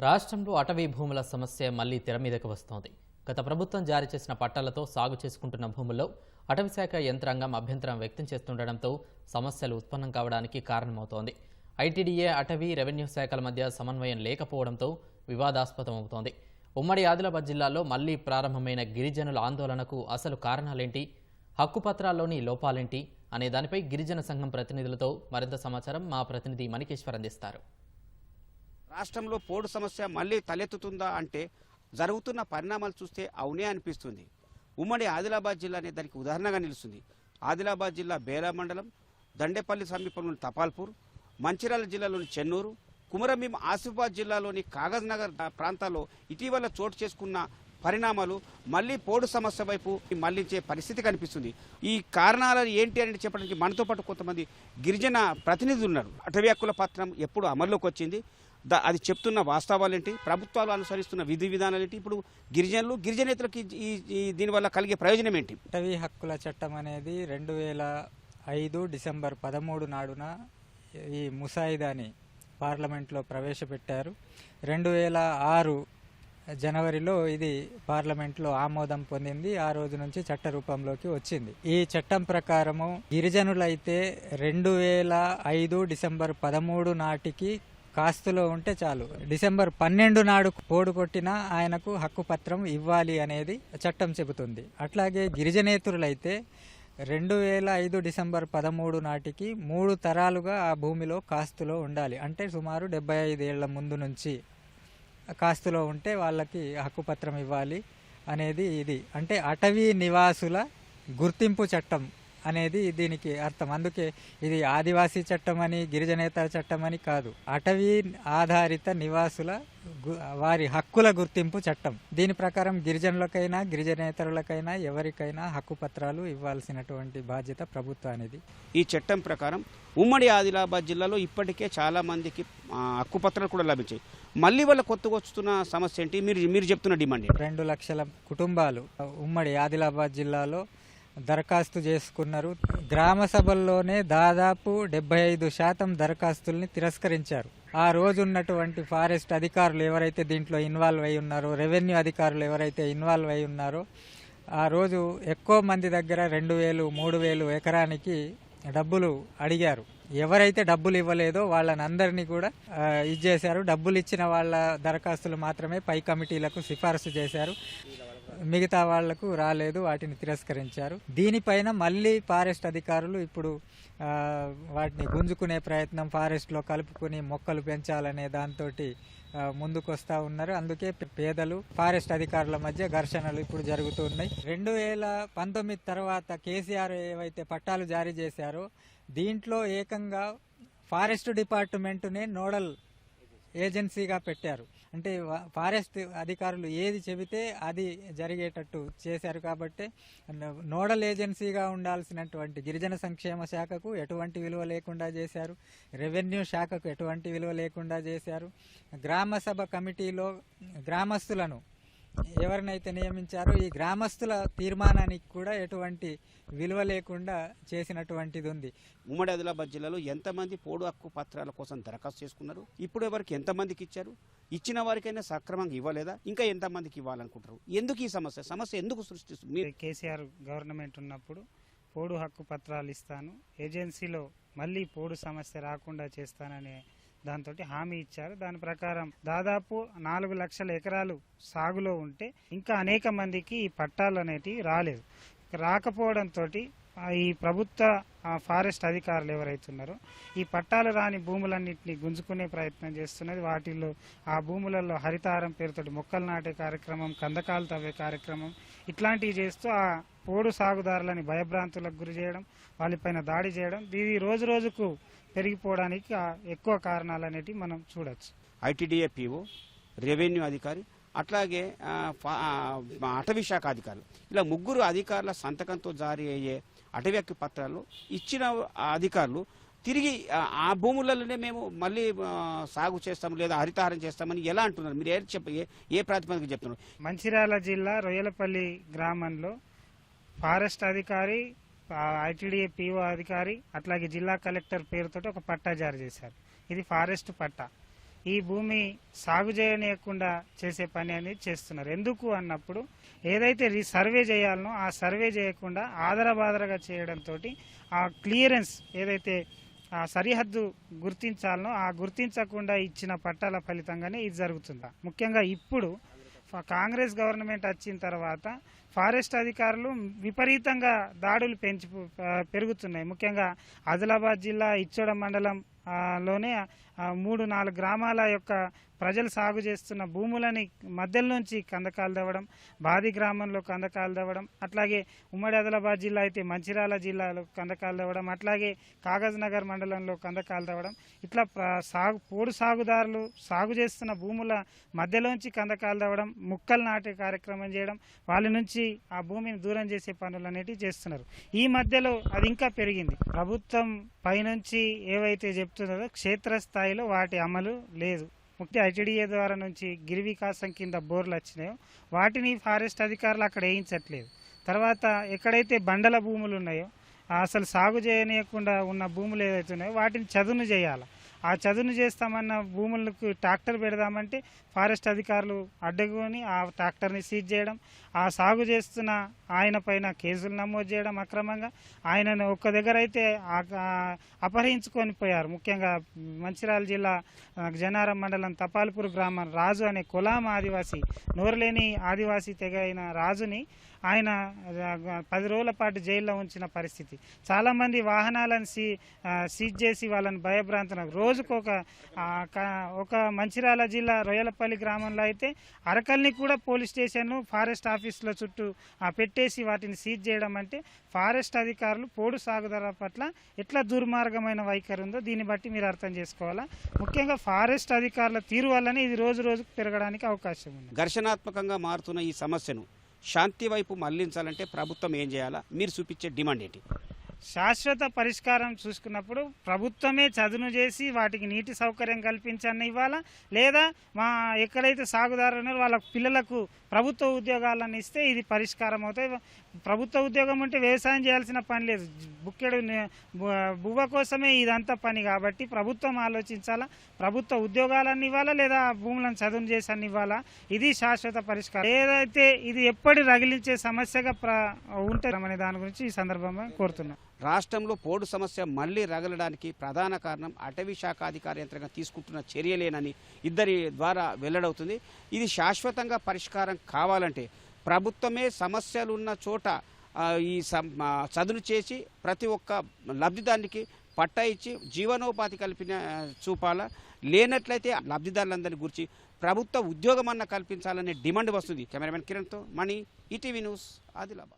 రాష్ట్రంలో అటవీ భూముల సమస్య మళ్ళీ తెర మీదకు వస్తోంది. గత ప్రభుత్వం జారీ చేసిన పట్టాలతో సాగు చేసుకుంటున్న భూముల్లో అటవీ శాఖ యంత్రాంగం అభ్యంతరం వ్యక్తం చేస్తుండటంతో సమస్యలు ఉత్పన్నం కావడానికి కారణమవుతోంది. ఐటీడీఏ అటవీ రెవెన్యూ శాఖల మధ్య సమన్వయం లేకపోవడంతో వివాదాస్పదమవుతోంది. ఉమ్మడి ఆదిలాబాద్ జిల్లాలో మళ్ళీ ప్రారంభమైన గిరిజనుల ఆందోళనకు అసలు కారణాలేంటి? హక్కుపత్రాల్లోని లోపాలేంటి? అనే దానిపై గిరిజన సంఘం ప్రతినిధులతో మరింత సమాచారం మా ప్రతినిధి మణికేశ్వర్ అందిస్తారు. రాష్ట్రంలో పోడు సమస్య మళ్ళీ తలెత్తుతుందా అంటే జరుగుతున్న పరిణామాలు చూస్తే అవునే అనిపిస్తుంది. ఉమ్మడి ఆదిలాబాద్ జిల్లా అనే దానికి ఉదాహరణగా నిలుస్తుంది. ఆదిలాబాద్ జిల్లా బేలా మండలం దండేపల్లి సమీపంలోని తపాల్పూర్ మంచిర్యాల జిల్లాలోని చెన్నూరు కుమరంభీం ఆసిఫాబాద్ జిల్లాలోని కాగజ్ నగర్ ప్రాంతాల్లో ఇటీవల చోటు చేసుకున్న పరిణామాలు మళ్ళీ పోడు సమస్య వైపు మళ్ళించే పరిస్థితి కనిపిస్తుంది. ఈ కారణాలు ఏంటి అని చెప్పడానికి మనతో పాటు కొంతమంది గిరిజన ప్రతినిధులు ఉన్నారు. అటవీ హక్కుల పత్రం ఎప్పుడు అమల్లోకి వచ్చింది? అది చెప్తున్న వాస్తవాలేంటి? ప్రభుత్వాలు అనుసరిస్తున్న విధి విధానాలు ఏంటి ఇప్పుడు గిరిజనులు గిరిజనేతలకు ఈ- ఈ దీనివల్ల కలిగే ప్రయోజనం ఏంటి అటవీ హక్కుల చట్టం అనేది రెండు వేల ఐదు డిసెంబర్ పదమూడు నాడున ఈ ముసాయిదాని పార్లమెంట్లో ప్రవేశపెట్టారు. రెండు వేల ఆరు జనవరిలో ఇది పార్లమెంట్లో ఆమోదం పొందింది. ఆ రోజు నుంచి చట్ట రూపంలోకి వచ్చింది. ఈ చట్టం ప్రకారము గిరిజనులైతే రెండు వేల ఐదు డిసెంబర్ పదమూడు నాటికి కాస్తులో ఉంటే చాలు. డిసెంబర్ పన్నెండు నాడు పోడు కొట్టినా ఆయనకు హక్కు పత్రం ఇవ్వాలి అనేది చట్టం చెబుతుంది. అట్లాగే గిరిజనేతురులైతే రెండు వేల ఐదు డిసెంబర్ పదమూడు నాటికి మూడు తరాలుగా ఆ భూమిలో కాస్తులో ఉండాలి. అంటే సుమారు డెబ్బై ఐదేళ్ళ ముందు నుంచి కాస్తులో ఉంటే వాళ్ళకి హక్కుపత్రం ఇవ్వాలి అనేది ఇది. అంటే అటవీ నివాసుల గుర్తింపు చట్టం అనేది దీనికి అర్థం. అందుకే ఇది ఆదివాసీ చట్టం అని గిరిజనేతర చట్టం అని కాదు. అటవీ ఆధారిత నివాసుల వారి హక్కుల గుర్తింపు చట్టం. దీని ప్రకారం గిరిజనులకైనా గిరిజనేతరులకైనా ఎవరికైనా హక్కు పత్రాలు ఇవ్వాల్సినటువంటి బాధ్యత ప్రభుత్వానిది ఈ చట్టం ప్రకారం ఉమ్మడి ఆదిలాబాద్ జిల్లాలో ఇప్పటికే చాలా మందికి ఆ, హక్కుపత్రాలు కూడా లభించాయి. మళ్ళీ వాళ్ళ కొత్తగా వస్తున్న సమస్య ఏంటి? మీరు మీరు చెప్తున్న డిమాండ్ రెండు లక్షల కుటుంబాలు ఉమ్మడి ఆదిలాబాద్ జిల్లాలో దరఖాస్తు చేసుకున్నారు. గ్రామ సభల్లోనే దాదాపు డెబ్బై ఐదు శాతం దరఖాస్తుల్ని తిరస్కరించారు. ఆ రోజు ఉన్నటువంటి ఫారెస్ట్ అధికారులు ఎవరైతే దీంట్లో ఇన్వాల్వ్ అయి ఉన్నారో రెవెన్యూ అధికారులు ఎవరైతే ఇన్వాల్వ్ అయి ఉన్నారో ఆ రోజు ఎక్కువ మంది దగ్గర రెండు వేలు మూడు వేలు ఎకరానికి డబ్బులు అడిగారు. ఎవరైతే డబ్బులు ఇవ్వలేదో వాళ్ళని అందరినీ కూడా ఇచ్చేశారు. డబ్బులు ఇచ్చిన వాళ్ళ దరఖాస్తులు మాత్రమే పై కమిటీలకు సిఫార్సు చేశారు. మిగతా వాళ్ళకు రాలేదు వాటిని తిరస్కరించారు. దీనిపైన మళ్ళీ ఫారెస్ట్ అధికారులు ఇప్పుడు వాటిని గుంజుకునే ప్రయత్నం ఫారెస్ట్లో కలుపుకుని మొక్కలు పెంచాలనే దాంతో ముందుకు వస్తూ ఉన్నారు. అందుకే పేదలు ఫారెస్ట్ అధికారుల మధ్య ఘర్షణలు ఇప్పుడు జరుగుతున్నాయి రెండు వేల పంతొమ్మిది తర్వాత కేసీఆర్ ఏవైతే పట్టాలు జారీ చేశారో దీంట్లో ఏకంగా ఫారెస్ట్ డిపార్ట్మెంట్నే నోడల్ ఏజెన్సీగా పెట్టారు. అంటే ఫారెస్ట్ అధికారులు ఏది చెబితే అది జరిగేటట్టు చేశారు కాబట్టి నోడల్ ఏజెన్సీగా ఉండాల్సినటువంటి గిరిజన సంక్షేమ శాఖకు ఎటువంటి విలువ లేకుండా చేశారు. రెవెన్యూ శాఖకు ఎటువంటి విలువ లేకుండా చేశారు. గ్రామ సభ కమిటీలో గ్రామస్తులను ఎవరినైతే నియమించారో ఈ గ్రామస్తుల తీర్మానానికి కూడా ఎటువంటి విలువ లేకుండా చేసినటువంటిది ఉంది. ఉమ్మడి ఆదిలాబాద్ జిల్లాలో ఎంతమంది పోడు హక్కు పత్రాల కోసం దరఖాస్తు చేసుకున్నారు? ఇప్పుడు ఎవరికి ఎంతమందికి ఇచ్చారు? ఇచ్చిన వారికైనా సక్రమంగా ఇవ్వలేదా? ఇంకా ఎంతమందికి ఇవ్వాలనుకుంటారు ఎందుకు ఈ సమస్య? సమస్య ఎందుకు సృష్టిస్తుంది? మీరు కేసీఆర్ గవర్నమెంట్ ఉన్నప్పుడు పోడు హక్కు పత్రాలు ఇస్తాను ఏజెన్సీలో మళ్ళీ పోడు సమస్య రాకుండా చేస్తాననే దాంతో హామీ ఇచ్చారు. దాని ప్రకారం దాదాపు నాలుగు లక్షల ఎకరాలు సాగులో ఉంటే ఇంకా అనేక మందికి ఈ పట్టాలు అనేటివి రాలేదు. రాకపోవడంతో ఈ ప్రభుత్వ ఫారెస్ట్ అధికారులు ఎవరైతున్నారో ఈ పట్టాలు రాని భూములన్నింటినీ గుంజుకునే ప్రయత్నం చేస్తున్నది. వాటిల్లో ఆ భూములలో హరితారం పేరుతోటి మొక్కలు నాటే కార్యక్రమం కందకాలు తవ్వే కార్యక్రమం ఇట్లాంటివి చేస్తూ ఆ పోడు సాగుదారులని భయభ్రాంతులకు గురి చేయడం వాళ్ళపైన దాడి చేయడం ఇది రోజు రోజుకు పెరిగిపోవడానికి ఎక్కువ కారణాలు అనేటివి మనం చూడొచ్చు. ఐటీడీఏ పిఓ రెవెన్యూ అధికారి అట్లాగే అటవీ శాఖ అధికారులు. ఇలా ముగ్గురు అధికారుల సంతకంతో జారీ అయ్యే అటవీ హక్కు పత్రాలు ఇచ్చిన అధికారులు తిరిగి ఆ, భూములలోనే మేము మళ్ళీ సాగు చేస్తాం లేదా హరితహారం చేస్తామని ఎలా అంటున్నారు? మీరు ఏ చెప్ప ఏ- ఏ ప్రాతిపదిక చెప్తున్నారు? మంచిర్యాల జిల్లా రొయ్యలపల్లి గ్రామంలో ఫారెస్ట్ అధికారి ఐటీడీఏ పీఓ అధికారి అట్లాగే జిల్లా కలెక్టర్ పేరుతో ఒక పట్టా జారీ చేశారు. ఇది ఫారెస్ట్ పట్టా. ఈ భూమి సాగు చేయనీయకుండా చేసే పని అనేది చేస్తున్నారు. ఎందుకు అన్నప్పుడు ఏదైతే రీ సర్వే చేయాలనో ఆ సర్వే చేయకుండా ఆదరబాదరగా చేయడంతో ఆ క్లియరెన్స్ ఏదైతే ఆ సరిహద్దు గుర్తించాలనో ఆ గుర్తించకుండా ఇచ్చిన పట్టాల ఫలితంగానే ఇది జరుగుతుంది? ముఖ్యంగా ఇప్పుడు కాంగ్రెస్ గవర్నమెంట్ వచ్చిన తర్వాత ఫారెస్ట్ అధికారులు విపరీతంగా దాడులు పెంచి పెరుగుతున్నాయి. ముఖ్యంగా ఆదిలాబాద్ జిల్లా ఇచ్చోడ మండలం లోనే మూడు నాలుగు గ్రామాల యొక్క ప్రజలు సాగు చేస్తున్న భూములని మధ్యలోంచి కందకాలు తవ్వడం బాది గ్రామంలో కందకాలు తవ్వడం అట్లాగే ఉమ్మడి ఆదిలాబాద్ జిల్లా అయితే మంచిర్యాల జిల్లాలో కందకాలు తవ్వడం అట్లాగే కాగజ్నగర్ మండలంలో కందకాలు తవ్వడం. ఇట్లా సాగు పోడు సాగుదారులు సాగు చేస్తున్న భూముల మధ్యలోంచి కందకాలు తవ్వడం ముక్కలు నాటే కార్యక్రమం చేయడం వాళ్ళ నుంచి ఆ భూమిని దూరం చేసే పనులు అనేటివి చేస్తున్నారు. ఈ మధ్యలో అది ఇంకా పెరిగింది. ప్రభుత్వం పైనుంచి ఏవైతే చెప్తున్నదో స్థాయిలో వాటి అమలు లేదు. ముఖ్య ఐటీడీఏ ద్వారా నుంచి గిరి వికాసం కింద బోర్లు వచ్చినాయో వాటిని ఫారెస్ట్ అధికారులు అక్కడ వేయించట్లేదు. తర్వాత ఎక్కడైతే బండల భూములు ఉన్నాయో అసలు సాగు చేయనీయకుండా ఉన్న భూములు ఏదైతే ఉన్నాయో వాటిని చదును చేయాలి. ఆ చదును చేస్తామన్న భూములకు ట్రాక్టర్ పెడదామంటే ఫారెస్ట్ అధికారులు అడ్డుకొని ఆ ట్రాక్టర్ని సీజ్ చేయడం ఆ సాగు చేస్తున్న ఆయన పైన కేసులు నమోదు చేయడం అక్రమంగా ఆయనను ఒక్క దగ్గర అయితే అపహరించుకొని పోయారు. ముఖ్యంగా మంచిర్యాల జిల్లా జనారం మండలం తపాల్పూర్ గ్రామం రాజు అనే కులాం ఆదివాసి నోరులేని ఆదివాసి తెగ అయిన రాజుని ఆయన పది రోజుల పాటు జైల్లో ఉంచిన పరిస్థితి. చాలామంది వాహనాలను సీ సీజ్ చేసి వాళ్ళని భయభ్రాంతులకు రోజుకు ఒక ఒక మంచిర్యాల జిల్లా రొయ్యలపల్లి గ్రామంలో అయితే అరకల్ని కూడా పోలీస్ స్టేషన్ ఫారెస్ట్ ఆఫీసుల చుట్టూ ఆ, పెట్టేసి వాటిని సీజ్ చేయడం అంటే ఫారెస్ట్ అధికారులు పోడు సాగుదారుల పట్ల ఎట్లా దుర్మార్గమైన వైఖరి ఉందో దీన్ని బట్టి మీరు అర్థం చేసుకోవాలా? ముఖ్యంగా ఫారెస్ట్ అధికారుల తీరు వల్లనే ఇది రోజు రోజుకు పెరగడానికి అవకాశం ఉంది. ఘర్షణాత్మకంగా మారుతున్న ఈ సమస్యను శాంతి వైపు మళ్ళించాలంటే ప్రభుత్వం ఏం చేయాలా? మీరు చూపించే డిమాండ్ ఏంటి? శాశ్వత పరిష్కారం చూసుకున్నప్పుడు ప్రభుత్వమే చదును చేసి వాటికి నీటి సౌకర్యం కల్పించని ఇవ్వాలా? లేదా మా ఎక్కడైతే సాగుదారు ఉన్నారో వాళ్ళ పిల్లలకు ప్రభుత్వ ఉద్యోగాలను ఇస్తే ఇది పరిష్కారం అవుతాయి. ప్రభుత్వ ఉద్యోగం ఉంటే వ్యవసాయం చేయాల్సిన పని లేదు. బుక్కెడు బువ్వ కోసమే ఇదంతా పని కాబట్టి ప్రభుత్వం ఆలోచించాలా? ప్రభుత్వ ఉద్యోగాలన్నీ ఇవ్వాలా లేదా భూములను చదును చేసి అన్ని ఇవ్వాలా? ఇది శాశ్వత పరిష్కారం. ఏదైతే ఇది ఎప్పటి రగిలించే సమస్యగా ప్ర ఉంటుంది దాని గురించి ఈ సందర్భంగా కోరుతున్నాం. రాష్ట్రంలో పోడు సమస్య మళ్ళీ రగలడానికి ప్రధాన కారణం అటవీ శాఖ అధికార యంత్రంగా తీసుకుంటున్న చర్యలేనని ఇద్దరి ద్వారా వెల్లడవుతుంది. ఇది శాశ్వతంగా పరిష్కారం కావాలంటే ప్రభుత్వమే సమస్యలు ఉన్న చోట ఈ సం- చదును చేసి ప్రతి ఒక్క లబ్ధిదారునికి పట్టా ఇచ్చి జీవనోపాధి కల్పిన చూపాల చూపాలా? లేనట్లయితే లబ్ధిదారులందరినీ గురించి ప్రభుత్వ ఉద్యోగం అన్న కల్పించాలనే డిమాండ్ వస్తుంది. కెమెరామెన్ కిరణ్తో మణి ఈటీవీ న్యూస్ ఆదిలాబాద్.